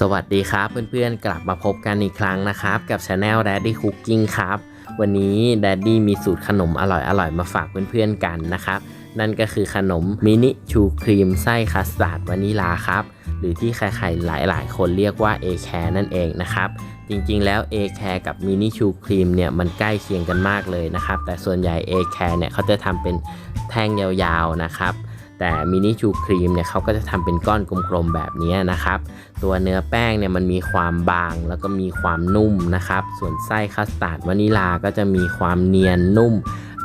สวัสดีครับเพื่อนๆ กลับมาพบกันอีกครั้งนะครับ กับช anel Daddy Cooking ครับ วันนี้ Daddy มีสูตรขนมอร่อยๆ มาฝากเพื่อนๆกันนะครับ นั่นก็คือขนมมินิชูครีมไส้คัสตาร์ดวานิลาครับ หรือที่ใครๆหลายๆ คนเรียกว่า A c a r นั่นเองนะครับ จริงๆแล้ว A c a r กับมินิชูครีมเนี่ยมันใกล้เคียงกันมากเลยนะครับ แต่ส่วนใหญ่ A c a r เนี่ยเขาจะทำเป็นแท่งยาวๆนะครับ แต่มินิชูครีมเนี่ยเขาก็จะทำเป็นก้อนกลมๆแบบนี้นะครับ ตัวเนื้อแป้งเนี่ยมันมีความบางแล้วก็มีความนุ่มนะครับ ส่วนไส้คัสตาร์ดวานิลาก็จะมีความเนียนนุ่ม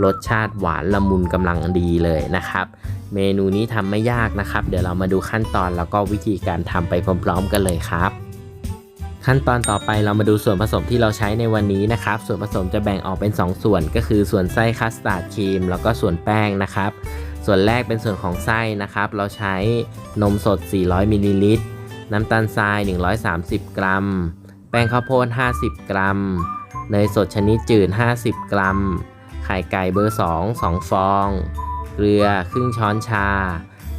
รสชาติหวานละมุนกำลังดีเลยนะครับ เมนูนี้ทำไม่ยากนะครับ เดี๋ยวเรามาดูขั้นตอนแล้วก็วิธีการทำไปพร้อมๆกันเลยครับขั้นตอนต่อไปเรามาดูส่วนผสมที่เราใช้ในวันนี้นะครับ ส่วนผสมจะแบ่งออกเป็น 2 ส่วนก็คือส่วนไส้คัสตาร์ดครีมแล้วก็ส่วนแป้งนะครับ ส่วนแรกเป็นส่วนของไส้นะครับ เราใช้นมสด 400มิลลิลิตร น้ำตาลทราย 130 กรัม แป้งข้าวโพด 50 กรัม เนยสดชนิดจืด 50 กรัม ไข่ไก่เบอร์ 2 2 ฟอง เกลือครึ่งช้อนชา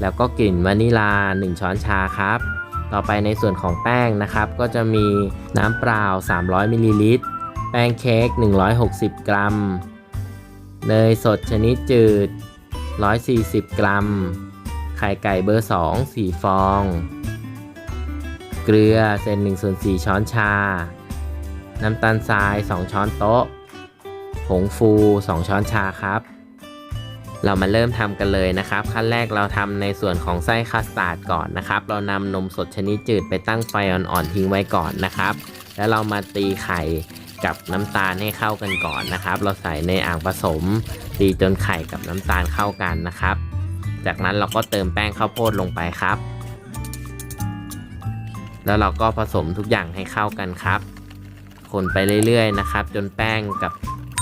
แล้วก็กลิ่นวานิลา 1 ช้อนชาครับ ต่อไปในส่วนของแป้งนะครับ ก็จะมีน้ำเปล่า 300มิลลิลิตร แป้งเค้ก 160 กรัม เนยสดชนิดจืด 140 กรัม ไข่ไก่เบอร์ 2 4 ฟอง เกลือเศษ1ส่วน4ช้อนชา น้ำตาลทราย 2 ช้อนโต๊ะ ผงฟู 2 ช้อนชาครับ เรามาเริ่มทำกันเลยนะครับ ขั้นแรกเราทำในส่วนของไส้คัสตาร์ดก่อนนะครับ เรานำนมสดชนิดจืดไปตั้งไฟอ่อนๆทิ้งไว้ก่อนนะครับ แล้วเรามาตีไข่ กับน้ำตาลให้เข้ากันก่อนนะครับ เราใส่ในอ่างผสมตีจนไข่กับน้ำตาลเข้ากันนะครับ จากนั้นเราก็เติมแป้งข้าวโพดลงไปครับ แล้วเราก็ผสมทุกอย่างให้เข้ากันครับ คนไปเรื่อยๆนะครับ จนแป้งกับ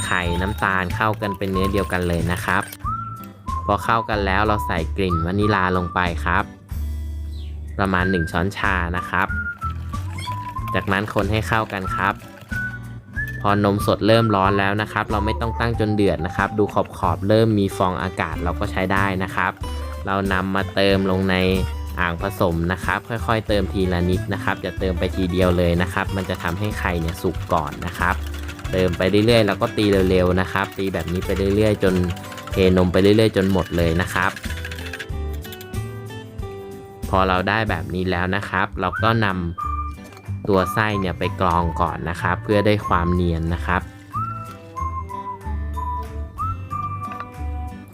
ไข่น้ำตาลเข้ากันเป็นเนื้อเดียวกันเลยนะครับ พอเข้ากันแล้วเราใส่กลิ่นวานิลาลงไปครับ ประมาณ 1 ช้อนชานะครับ จากนั้นคนให้เข้ากันครับ พอนมสดเริ่มร้อนแล้วนะครับ เราไม่ต้องตั้งจนเดือดนะครับ ดูขอบขอบเริ่มมีฟองอากาศเราก็ใช้ได้นะครับ เรานำมาเติมลงในอ่างผสมนะครับ ค่อยๆ เติมทีละนิดนะครับอย่าเติมไปทีเดียวเลยนะครับ มันจะทำให้ไข่เนี่ยสุกก่อนนะครับ เติมไปเรื่อยๆ แล้วก็ตีเร็วๆนะครับ ตีแบบนี้ไปเรื่อยๆ จนเทนมไปเรื่อยๆ จนหมดเลยนะครับ พอเราได้แบบนี้แล้วนะครับ เราก็นำ ตัวไส้เนี่ยไปกรองก่อนนะครับ เพื่อได้ความเนียนนะครับ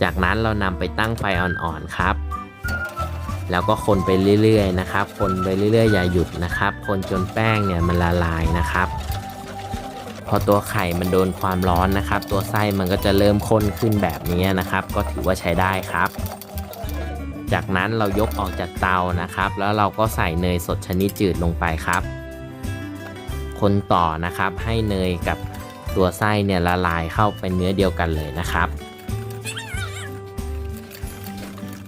จากนั้นเรานำไปตั้งไฟอ่อนๆครับ แล้วก็คนไปเรื่อยๆนะครับ คนไปเรื่อยๆ อย่าหยุดนะครับ คนจนแป้งเนี่ยมันละลายนะครับ พอตัวไข่มันโดนความร้อนนะครับ ตัวไส้มันก็จะเริ่มข้นขึ้นแบบนี้นะครับ ก็ถือว่าใช้ได้ครับจากนั้นเรายกออกจากเตานะครับ แล้วเราก็ใส่เนยสดชนิดจืดลงไปครับ คนต่อนะครับ ให้เนยกับตัวไส้เนี่ยละลายเข้าเป็นเนื้อเดียวกันเลยนะครับ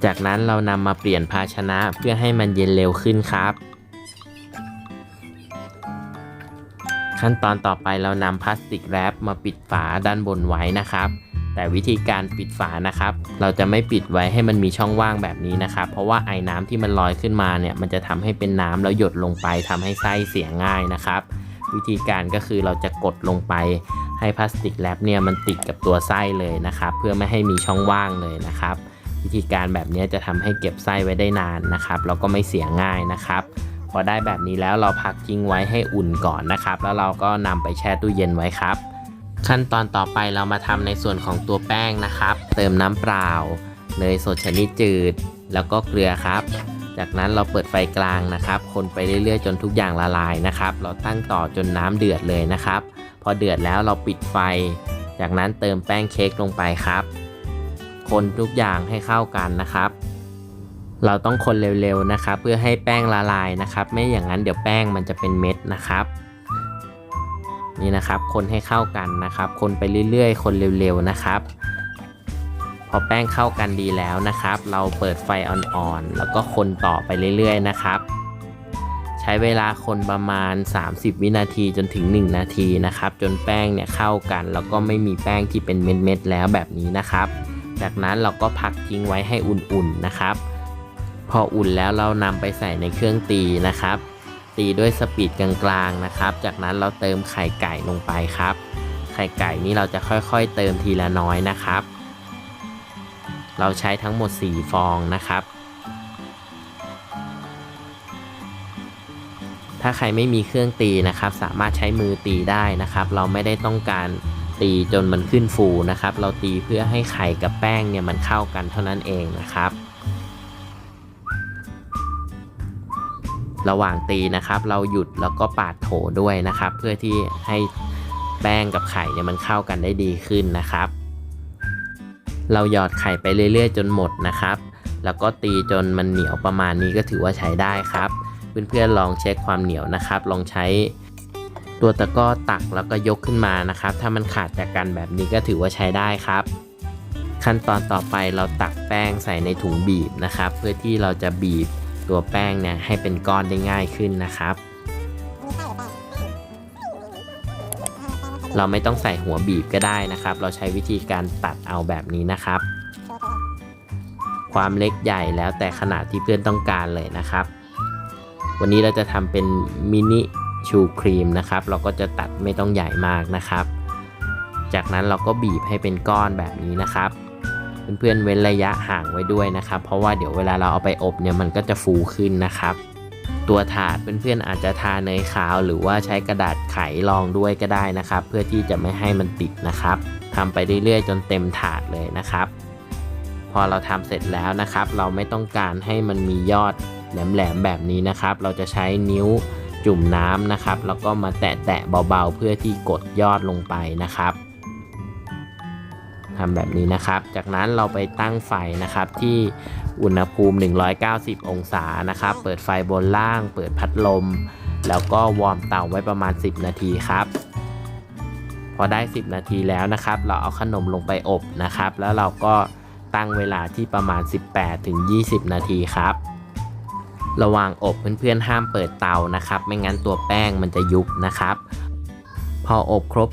จากนั้นเรานำมาเปลี่ยนภาชนะเพื่อให้มันเย็นเร็วขึ้นครับ ขั้นตอนต่อไปเรานำพลาสติกแรปมาปิดฝาด้านบนไว้นะครับ แต่วิธีการปิดฝานะครับ เราจะไม่ปิดไว้ให้มันมีช่องว่างแบบนี้นะครับ เพราะว่าไอ้น้ำที่มันลอยขึ้นมาเนี่ยมันจะทำให้เป็นน้ำแล้วหยดลงไปทำให้ไส้เสียง่ายนะครับ วิธีการก็คือเราจะกดลงไปให้พลาสติกแรปเนี่ยมันติดกับตัวไส้เลยนะครับ เพื่อไม่ให้มีช่องว่างเลยนะครับ วิธีการแบบนี้จะทำให้เก็บไส้ไว้ได้นานนะครับแล้วก็ไม่เสียง่ายนะครับ พอได้แบบนี้แล้วเราพักทิ้งไว้ให้อุ่นก่อนนะครับ แล้วเราก็นำไปแช่ตู้เย็นไว้ครับ ขั้นตอนต่อไปเรามาทำในส่วนของตัวแป้งนะครับ เติมน้ำเปล่าเนยสดชนิดจืด แล้วก็เกลือครับ จากนั้นเราเปิดไฟกลางนะครับ คนไปเรื่อยๆ จนทุกอย่างละลายนะครับ เราตั้งต่อจนน้ำเดือดเลยนะครับ พอเดือดแล้วเราปิดไฟ จากนั้นเติมแป้งเค้กลงไปครับ คนทุกอย่างให้เข้ากันนะครับ เราต้องคนเร็วๆนะครับ เพื่อให้แป้งละลายนะครับ ไม่อย่างนั้นเดี๋ยวแป้งมันจะเป็นเม็ดนะครับนี่นะครับ คนให้เข้ากันนะครับ คนไปเรื่อยๆ คนเร็วๆนะครับ อแป้งเข้ากันดีแล้วนะครับ เราเปิดไฟอ่อนๆ แล้วก็คนต่อไปเรื่อยๆนะครับ ใช้เวลาคนประมาณ 30 วินาทีจนถึง 1 นาทีนะครับ จนแป้งเนี่ยเข้ากัน แล้วก็ไม่มีแป้งที่เป็นเม็ดๆแล้วแบบนี้นะครับ จากนั้นเราก็พักทิ้งไว้ให้อุ่นๆนะครับ พออุ่นแล้วเรานำไปใส่ในเครื่องตีนะครับ ตีด้วยสปีดกลางๆนะครับ จากนั้นเราเติมไข่ไก่ลงไปครับ ไข่ไก่นี่เราจะค่อยๆ เติมทีละน้อยนะครับ เราใช้ทั้งหมด 4 ฟองนะครับ ถ้าใครไม่มีเครื่องตีนะครับ สามารถใช้มือตีได้นะครับ เราไม่ได้ต้องการตีจนมันขึ้นฟูนะครับ เราตีเพื่อให้ไข่กับแป้งเนี่ยมันเข้ากันเท่านั้นเองนะครับ ระหว่างตีนะครับ เราหยุดแล้วก็ปาดโถด้วยนะครับ เพื่อที่ให้แป้งกับไข่เนี่ยมันเข้ากันได้ดีขึ้นนะครับ เราหยอดไข่ไปเรื่อยๆ จนหมดนะครับ แล้วก็ตีจนมันเหนียวประมาณนี้ก็ถือว่าใช้ได้ครับ เพื่อนๆลองเช็คความเหนียวนะครับ ลองใช้ตัวตะก้อตักแล้วก็ยกขึ้นมานะครับ ถ้ามันขาดจากกันแบบนี้ก็ถือว่าใช้ได้ครับ ขั้นตอนต่อไปเราตักแป้งใส่ในถุงบีบนะครับ เพื่อที่เราจะบีบตัวแป้งเนี่ยให้เป็นก้อนได้ง่ายขึ้นนะครับ เราไม่ต้องใส่หัวบีบก็ได้นะครับ เราใช้วิธีการตัดเอาแบบนี้นะครับ ความเล็กใหญ่แล้วแต่ขนาดที่เพื่อนต้องการเลยนะครับ วันนี้เราจะทำเป็นมินิชูครีมนะครับ เราก็จะตัดไม่ต้องใหญ่มากนะครับ จากนั้นเราก็บีบให้เป็นก้อนแบบนี้นะครับ เพื่อนๆเว้นระยะห่างไว้ด้วยนะครับ เพราะว่าเดี๋ยวเวลาเราเอาไปอบเนี่ยมันก็จะฟูขึ้นนะครับ ตัวถาดเพื่อนๆอาจจะทาเนยขาว หรือว่าใช้กระดาษไขรองด้วยก็ได้นะครับ เพื่อที่จะไม่ให้มันติดนะครับทำไปเรื่อยๆ จนเต็มถาดเลยนะครับ พอเราทำเสร็จแล้วนะครับ เราไม่ต้องการให้มันมียอดแหลมๆแบบนี้นะครับ เราจะใช้นิ้วจุ่มน้ำนะครับ แล้วก็มาแตะๆเบาๆ เพื่อที่กดยอดลงไปนะครับ ทำแบบนี้นะครับ จากนั้นเราไปตั้งไฟนะครับที่อุณหภูมิ 190 องศานะครับ เปิดไฟบนล่าง เปิดพัดลม แล้วก็วอร์มเตาไว้ประมาณ 10 นาทีครับ พอได้ 10 นาทีแล้วนะครับ เราเอาขนมลงไปอบนะครับ แล้วเราก็ตั้งเวลาที่ประมาณ 18-20 นาทีครับ ระหว่างอบเพื่อนๆห้ามเปิดเตานะครับ ไม่งั้นตัวแป้งมันจะยุบนะครับ พออบครบ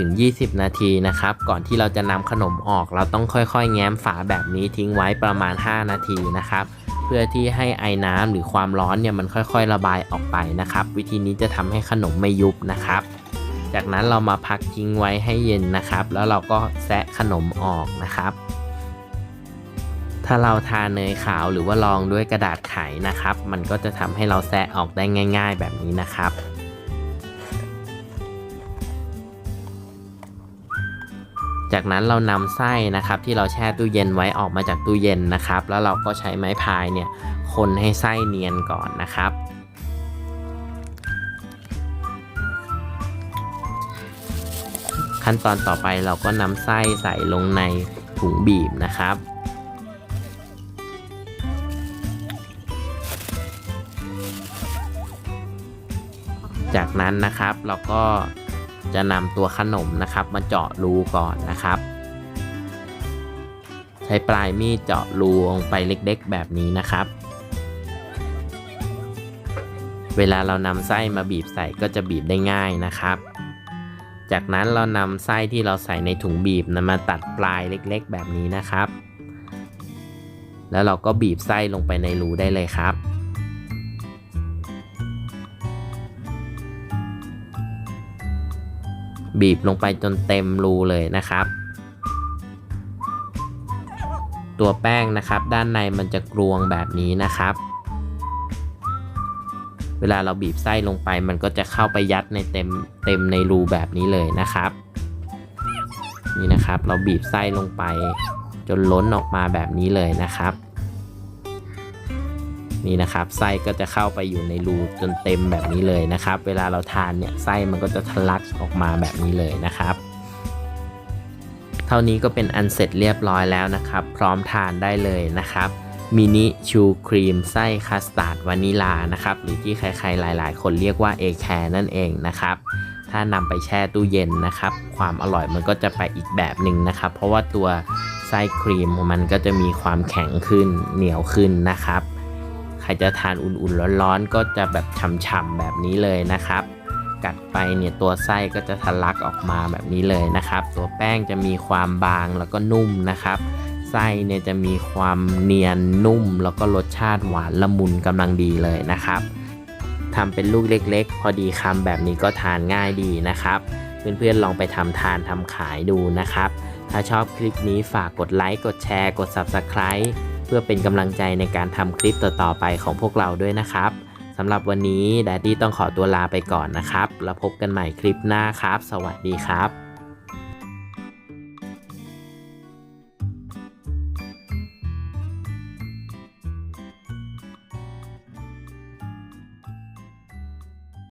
18-20 นาทีนะครับ ก่อนที่เราจะนำขนมออก เราต้องค่อยๆ แง้มฝาแบบนี้ทิ้งไว้ประมาณ 5 นาทีนะครับ เพื่อที่ให้ไอ้น้ำหรือความร้อนเนี่ยมันค่อยๆ ระบายออกไปนะครับ วิธีนี้จะทำให้ขนมไม่ยุบนะครับ จากนั้นเรามาพักทิ้งไว้ให้เย็นนะครับ แล้วเราก็แซะขนมออกนะครับ ถ้าเราทาเนยขาวหรือว่าลองด้วยกระดาษไขนะครับ มันก็จะทำให้เราแซะออกได้ง่าย ๆ แบบนี้นะครับ จากนั้นเรานำไส้นะครับที่เราแช่ตู้เย็นไว้ออกมาจากตู้เย็นนะครับ แล้วเราก็ใช้ไม้พายเนี่ยคนให้ไส้เนียนก่อนนะครับขั้นตอนต่อไปเราก็นำไส้ใส่ลงในถุงบีบนะครับ จากนั้นนะครับเราก็ จะนำตัวขนมนะครับมาเจาะรูก่อนนะครับ ใช้ปลายมีดเจาะรูลงไปเล็กๆ แบบนี้นะครับ เวลาเรานำไส้มาบีบใส่ก็จะบีบได้ง่ายนะครับ จากนั้นเรานำไส้ที่เราใส่ในถุงบีบนะมาตัดปลายเล็กๆ แบบนี้นะครับ แล้วเราก็บีบไส้ลงไปในรูได้เลยครับ บีบลงไปจนเต็มรูเลยนะครับ ตัวแป้งนะครับ ด้านในมันจะกรวงแบบนี้นะครับ เวลาเราบีบไส้ลงไป มันก็จะเข้าไปยัดในเต็มเต็มในรูแบบนี้เลยนะครับ นี่นะครับ เราบีบไส้ลงไป จนล้นออกมาแบบนี้เลยนะครับ นี่นะครับไส้ก็จะเข้าไปอยู่ในรูจนเต็มแบบนี้เลยนะครับ เวลาเราทานเนี่ยไส้มันก็จะทะลักออกมาแบบนี้เลยนะครับ เท่านี้ก็เป็นอันเสร็จเรียบร้อยแล้วนะครับ พร้อมทานได้เลยนะครับมินิชูครีมไส้คัสตาร์ดวานิลานะครับหรือที่ใครๆหลาย ๆ คนเรียกว่าเอแคร์นั่นเองนะครับถ้านำไปแช่ตู้เย็นนะครับ ความอร่อยมันก็จะไปอีกแบบหนึ่งนะครับ เพราะว่าตัวไส้ครีมมันก็จะมีความแข็งขึ้นเหนียวขึ้นนะครับ ครจะทานอุ่นๆร้อนๆก็จะแบบฉ่ำๆแบบนี้เลยนะครับ กัดไปเนี่ยตัวไส้ก็จะทะลักออกมาแบบนี้เลยนะครับ ตัวแป้งจะมีความบางแล้วก็นุ่มนะครับไส้เนี่ยจะมีความเนียนนุ่ม แล้วก็รสชาติหวานละมุนกำลังดีเลยนะครับทำเป็นลูกเล็กๆ พอดีคำแบบนี้ก็ทานง่ายดีนะครับ เพื่อนๆลองไปทำทานทำขายดูนะครับ ถ้าชอบคลิปนี้ฝากกดไลค์กดแชร์กด Subscribe เพื่อเป็นกำลังใจในการทำคลิปต่อๆไปของพวกเราด้วยนะครับสำหรับวันนี้แดดดี้ต้องขอตัวลาไปก่อนนะครับ แล้วพบกันใหม่คลิปหน้าครับ สวัสดีครับ